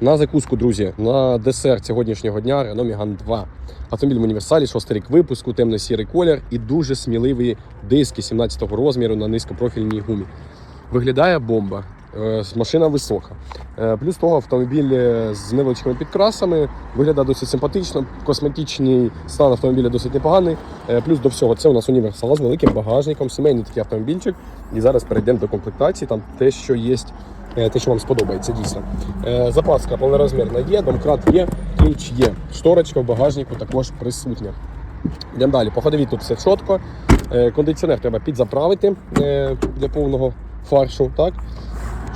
На закуску, друзі, на десерт сьогоднішнього дня Renault Megane 2. Автомобіль в універсалі, шостий рік випуску, темно-сірий колір і дуже сміливі диски 17-го розміру на низькопрофільній гумі. Виглядає бомба. Е, Машина висока. Е, Плюс того, автомобіль е, з невеличкими підкрасами виглядає досить симпатично. Косметичний стан автомобіля досить непоганий. Плюс до всього це у нас універсал з великим багажником, сімейний такий автомобільчик. І зараз перейдемо до комплектації. Там те, що є, те, що вам сподобається, дійсно. Е, Запаска повнорозмірна є, домкрат є, ключ є. Шторочка в багажнику також присутня. Йдемо далі. По ходові тут все чітко. Е, Кондиціонер треба підзаправити е, для повного фаршу. Так?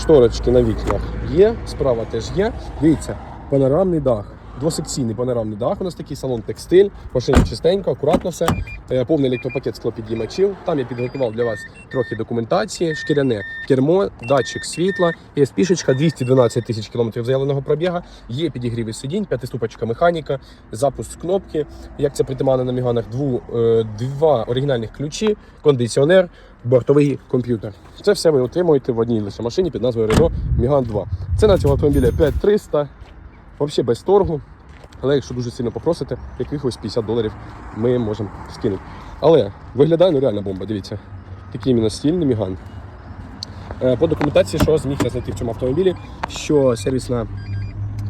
Шторочки на вікнах є, справа теж є. Дивіться, панорамний дах. Двосекційний панорамний дах. У нас такий салон текстиль, машина чистенька, акуратно все. Е, Повний електропакет склопідіймачів. Там я підготував для вас трохи документації, шкіряне кермо, датчик світла, є спішечка 212 тисяч кілометрів заявленого пробіга, є підігріви сидінь, п'ятиступочка механіка, запуск кнопки. Як це притаманно на міганах, дву, е, два оригінальних ключі, кондиціонер, бортовий комп'ютер. Це все ви отримуєте в одній лише машині під назвою Renault Megane 2. Ціна цього автомобіля 5300, взагалі без торгу. Але якщо дуже сильно попросите, якихось 50 доларів ми можемо скинути. Але виглядає ну реально бомба, дивіться. Такий іменно стильний міган. Е, По документації, що зміг я знайти в цьому автомобілі, що сервісна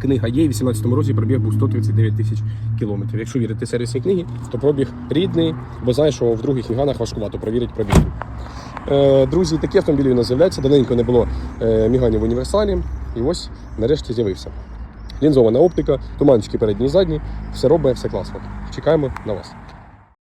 книга є, в 18-му році пробіг був 139 тисяч кілометрів. Якщо вірити сервісній книгі, то пробіг рідний, бо знаю, що в других міганах важкувато провірити пробіг. Е, Друзі, такі автомобілі у нас з'являються. Давненько не було е, міганів в універсалі, і ось нарешті з'явився. Лінзована оптика, туманчики передні і задні, все робить, все класно. Чекаємо на вас.